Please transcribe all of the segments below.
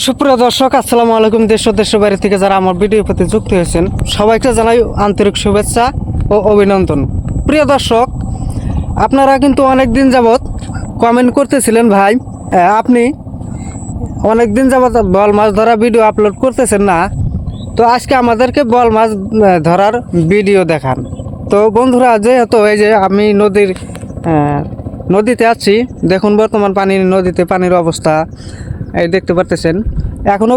সুপ্রিয় দর্শক, আসসালামু আলাইকুম দেশ দেশের বাইরে থেকে যারা আমার ভিডিও প্রতি যুক্ত হয়েছেন, সবাইকে জানাই আন্তরিক শুভেচ্ছা ও অভিনন্দন। প্রিয় দর্শক, আপনারা কিন্তু অনেক দিন যাবৎ কমেন্ট করতেছিলেন, ভাই আপনি অনেক দিন যাবৎ বল মাছ ধরা ভিডিও আপলোড করতেছেন না। তো আজকে আমাদেরকে বল মাছ ধরার ভিডিও দেখান। তো বন্ধুরা, যেহেতু এই যে আমি নদীর নদীতে আছি, দেখুন বর্তমান পানি নদীতে পানির অবস্থা। এই দেখতে পারতেছেন। এখনও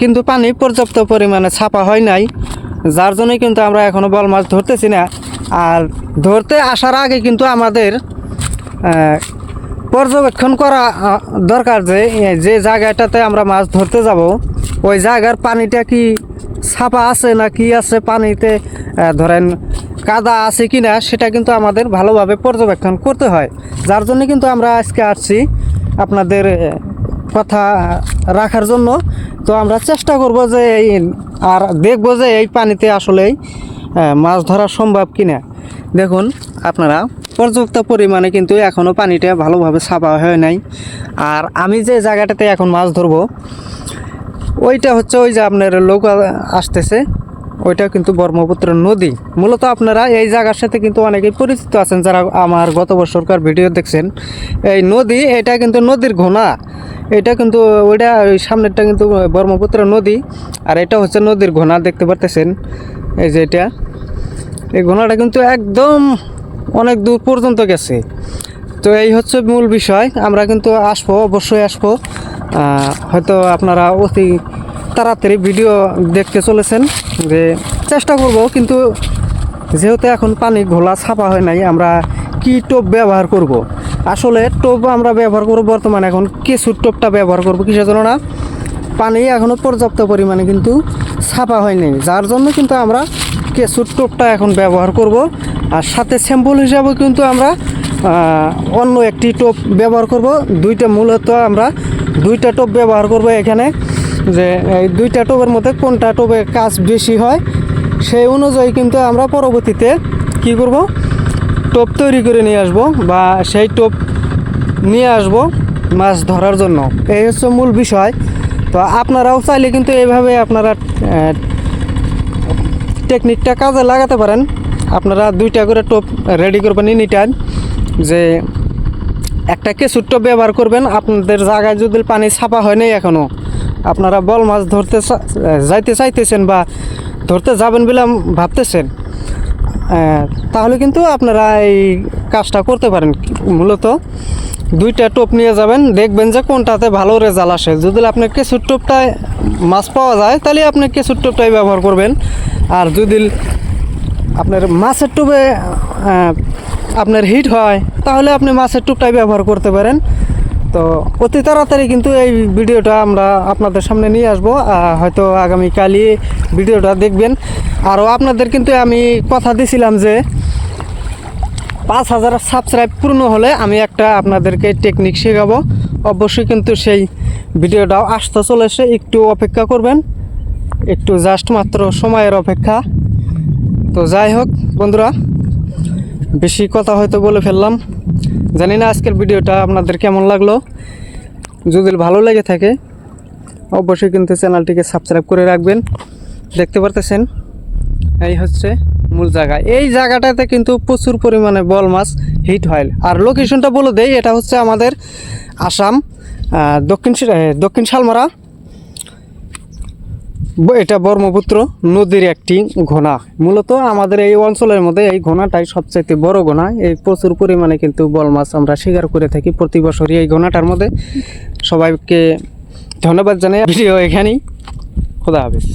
কিন্তু পানি পর্যাপ্ত পরিমাণে ছাপা হয় নাই, যার জন্যই কিন্তু আমরা এখনও বল মাছ ধরতেছি না। আর ধরতে আসার আগে কিন্তু আমাদের পর্যবেক্ষণ করা দরকার যে যে জায়গাটাতে আমরা মাছ ধরতে যাব, ওই জায়গার পানিটা কি ছাপা আছে না কি আছে, পানিতে ধরেন কাদা আছে কি না সেটা কিন্তু আমাদের ভালোভাবে পর্যবেক্ষণ করতে হয়। যার জন্য কিন্তু আমরা আজকে আসছি আপনাদের কথা রাখার জন্য, তো আমরা চেষ্টা করব যে এই আর দেখব যে এই পানিতে আসলেই মাছ ধরা সম্ভব কিনা। দেখুন, আপনারা, পর্যাপ্ত পরিমাণে কিন্তু এখনও পানিটা ভালোভাবে ছাপা হয় নাই। আর আমি যে জায়গাটাতে এখন মাছ ধরবো, ওইটা হচ্ছে ওই যে আপনার লোক আসতেছে, ওইটা কিন্তু ব্রহ্মপুত্র নদী। মূলত আপনারা এই জায়গার সাথে কিন্তু অনেকেই পরিচিত আছেন, যারা আমার গত বছরকার ভিডিও দেখছেন। এই নদী, এটা কিন্তু নদীর ঘোনা। এটা কিন্তু, ওইটা ওই সামনেরটা কিন্তু ব্রহ্মপুত্র নদী। আর এটা হচ্ছে নদীর ঘোনা, দেখতে পারতেছেন? এই যে এটা। এই ঘোনাটা কিন্তু একদম অনেক দূর পর্যন্ত গেছে। তো এই হচ্ছে মূল বিষয়। আমরা কিন্তু আসব, অবশ্যই আসব। হয়তো আপনারা অতি তাড়াতাড়ি ভিডিও দেখতে চলেছেন যে চেষ্টা করব, কিন্তু যেহেতু এখন পানি ঘোলা ছাপা হয় নাই, আমরা কি টোপ ব্যবহার করব। আসলে টোপ আমরা ব্যবহার করব বর্তমানে এখন কেঁচুর টোপটা ব্যবহার করব কিসের জন্য না? পানি এখনও পর্যাপ্ত পরিমাণে কিন্তু ছাপা হয়নি, যার জন্য কিন্তু আমরা কেঁচুর টোপটা এখন ব্যবহার করব। আর সাথে স্যাম্পল হিসাবে কিন্তু আমরা অন্য একটি টোপ ব্যবহার করব। দুইটা মূলত আমরা দুইটা টোপ ব্যবহার করব এখানে, যে এই দুইটা টোপের মধ্যে কোনটা টোপে কাজ বেশি হয়, সেই অনুযায়ী কিন্তু আমরা পরবর্তীতে কি করব? টোপ তৈরি করে নিয়ে আসব বা সেই টোপ নিয়ে আসব মাছ ধরার জন্য। এই হচ্ছে মূল বিষয়। তো আপনারাও চাইলে কিন্তু এইভাবে আপনারা টেকনিকটা কাজে লাগাতে পারেন। আপনারা দুইটা করে টোপ রেডি করবেন এনি টাইম যে একটা কেঁচুর টোপ ব্যবহার করবেন। আপনাদের জায়গায় যদি পানি ছাপা হয় নাই এখনও আপনারা বল মাছ ধরতে যাইতে চাইতেছেন বা ধরতে যাবেন বলে ভাবতেছেন তাহলে কিন্তু আপনারা এই কাজটা করতে পারেন। মূলত দুইটা টোপ নিয়ে যাবেন, দেখবেন যে কোনটাতে ভালো রেজাল্ট আসে। যদি আপনার কেঁচুর টোপটায় মাছ পাওয়া যায়, তাহলে আপনি কেঁচুর টোপটাই ব্যবহার করবেন। আর যদি আপনার মাছের টোপে আপনার হিট হয়, তাহলে আপনি মাছের টোপটাই ব্যবহার করতে পারেন। তো অতি তাড়াতাড়ি কিন্তু এই ভিডিওটা আমরা আপনাদের সামনে নিয়ে আসব। হয়তো আগামীকালই ভিডিওটা দেখবেন। আরও আপনাদের কিন্তু আমি কথা দিছিলাম যে পাঁচ হাজার সাবস্ক্রাইব পূর্ণ হলে আমি একটা আপনাদেরকে টেকনিক শেখাবো। অবশ্যই কিন্তু সেই ভিডিওটাও আসতে চলেছে, একটু অপেক্ষা করবেন। একটু জাস্ট মাত্র সময়ের অপেক্ষা। তো যাই হোক, বন্ধুরা, বেশি কথা হয়তো বলে ফেললাম। জানি না আজকের ভিডিওটা আপনাদের কেমন লাগল। যদি ভালো লেগে থাকে, অবশ্যই কিন্তু চ্যানেলটিকে সাবস্ক্রাইব করে রাখবেন। দেখতে পারতেছেন? এই হচ্ছে মূল জায়গা। এই জায়গাটাতে কিন্তু প্রচুর পরিমাণে বল মাছ হিট হয়। আর লোকেশনটা বলে দেই, এটা হচ্ছে আমাদের আসাম দক্ষিণ দক্ষিণ শালমারা। এটা ব্রহ্মপুত্র নদীর একটি ঘোনা। মূলত আমাদের এই অঞ্চলের মধ্যে এই ঘোনাটাই সবচাইতে বড় ঘোনা। এই প্রচুর পরিমাণে কিন্তু বল মাছ আমরা শিকার করে থাকি প্রতি বছরই এই ঘোনাটার মধ্যে। সবাইকে ধন্যবাদ জানাই। ভিডিও এখানেই। খোদা হাফিজ।